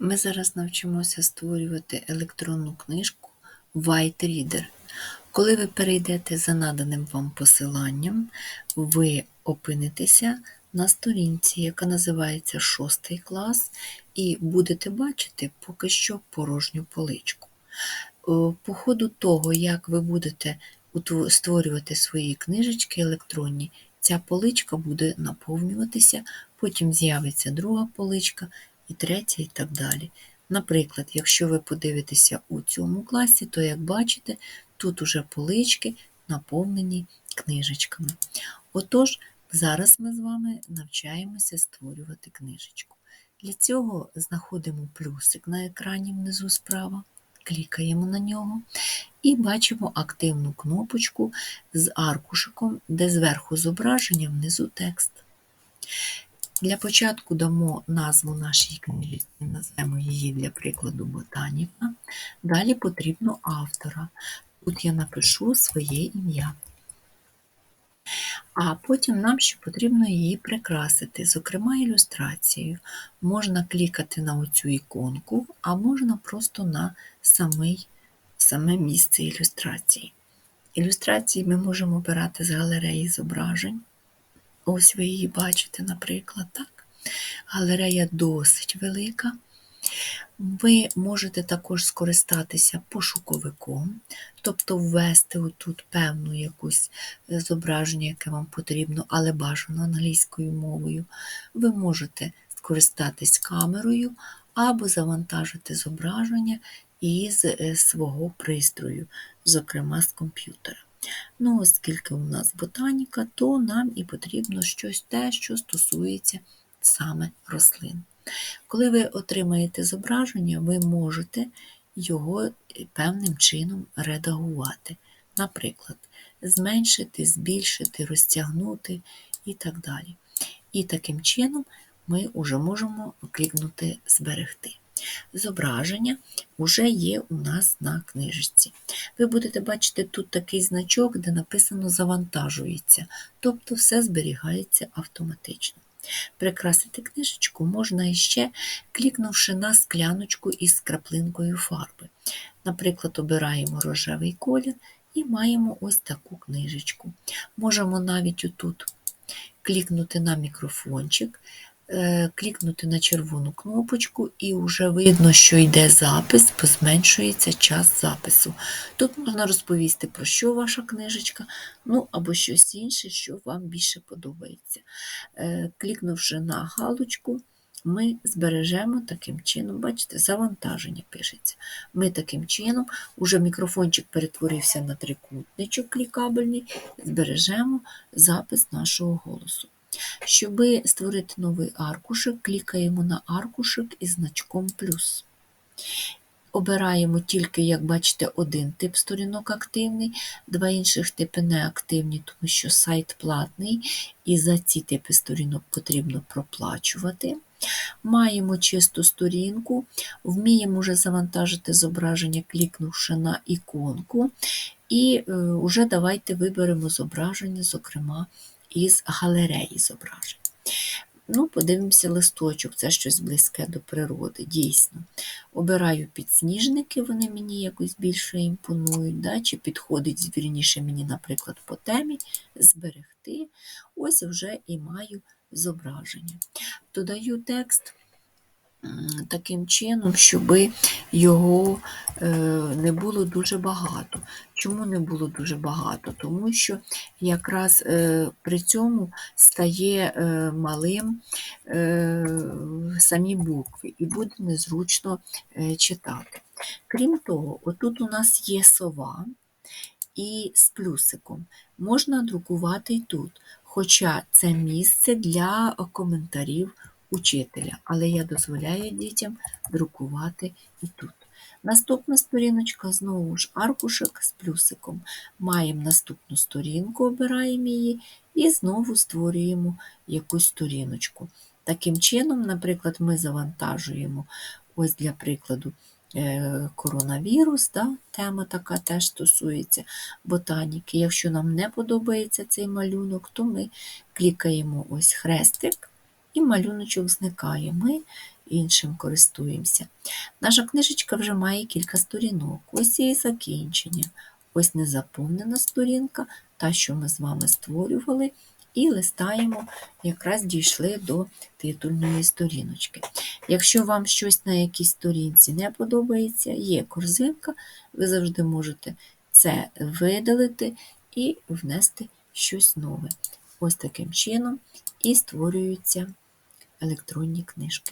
Ми зараз навчимося створювати електронну книжку White Reader. Коли ви перейдете за наданим вам посиланням, ви опинитеся на сторінці, яка називається шостий клас, і будете бачити поки що порожню поличку. Е, По ходу того, як ви будете створювати свої книжечки електронні, ця поличка буде наповнюватися, потім з'явиться друга поличка і третя і так далі. Наприклад, якщо ви подивитеся у цьому класі, то як бачите, тут уже полички наповнені книжечками. Отож, зараз ми з вами навчаємося створювати книжечку. Для цього знаходимо плюсик на екрані внизу справа, клікаємо на нього і бачимо активну кнопочку з аркушиком, де зверху зображення, внизу текст. Для початку дамо назву нашій книжці, назвемо її для прикладу Ботаніка. Далі потрібно автора. Тут я напишу своє ім'я. А потім нам ще потрібно її прикрасити, зокрема ілюстрацією. Можна клікати на оцю іконку, а можна просто на самий, саме місце ілюстрації. Ілюстрації ми можемо обирати з галереї зображень. Ось ви її бачите, наприклад, так? Галерея досить велика. Ви можете також скористатися пошуковиком, тобто ввести отут певну якусь е, зображення, яке вам потрібно, але бажано англійською мовою. Ви можете скористатись камерою або завантажити зображення із е, свого пристрою, зокрема з комп'ютера. Ну, оскільки у нас ботаніка, то нам і потрібно щось те, що стосується саме рослин. Коли ви отримаєте зображення, ви можете його певним чином редагувати. Наприклад, зменшити, збільшити, розтягнути і так далі. І таким чином ми вже можемо клікнути Зберегти. Зображення вже є у нас на книжечці. Ви будете бачити тут такий значок, де написано Завантажується, тобто все зберігається автоматично. Прикрасити книжечку можна іще, клікнувши на скляночку із краплинкою фарби. Наприклад, обираємо рожевий колір і маємо ось таку книжечку. Можемо навіть отут клікнути на мікрофончик, клікнути на червону кнопочку, і вже видно, що йде запис, бо зменшується час запису. Тут можна розповісти, про що ваша книжечка, ну або щось інше, що вам більше подобається. Е, Клікнувши на галочку, ми збережемо таким чином, бачите, завантаження пишеться. Ми таким чином, уже мікрофончик перетворився на трикутничок клікабельний, збережемо запис нашого голосу. Щоб створити новий аркушик, клікаємо на аркушик із значком плюс. Обираємо тільки, як бачите, один тип сторінок активний, два інших типи неактивні, тому що сайт платний, і за ці типи сторінок потрібно проплачувати. Маємо чисту сторінку, вміємо вже завантажити зображення, клікнувши на іконку. І вже давайте виберемо зображення, зокрема, із галереї зображень. Ну, подивимося листочок, це щось близьке до природи, дійсно. Обираю підсніжники, вони мені якось більше імпонують, да? чи підходить, звільніше мені, наприклад, по темі зберегти. Ось вже і маю зображення. Додаю текст таким чином, щоб його е, не було дуже багато. Чому не було дуже багато? Тому що якраз е, при цьому стає е, малим самі букви і буде незручно читати. Крім того, отут у нас є сова і з плюсиком. Можна друкувати і тут, хоча це місце для коментарів учителя, але я дозволяю дітям друкувати і тут. Наступна сторіночка знову ж аркушик з плюсиком. Маємо наступну сторінку, обираємо її і знову створюємо якусь сторіночку. Таким чином, наприклад, ми завантажуємо, ось для прикладу, е, коронавірус, да, тема така теж стосується ботаніки. Якщо нам не подобається цей малюнок, то ми клікаємо ось хрестик, і малюночок зникає. Ми іншим користуємося. Наша книжечка вже має кілька сторінок. Ось її закінчення. Ось незаповнена сторінка, та, що ми з вами створювали, і листаємо, якраз дійшли до титульної сторіночки. Якщо вам щось на якійсь сторінці не подобається, є корзинка, ви завжди можете це видалити і внести щось нове. Ось таким чином і створюються електронні книжки.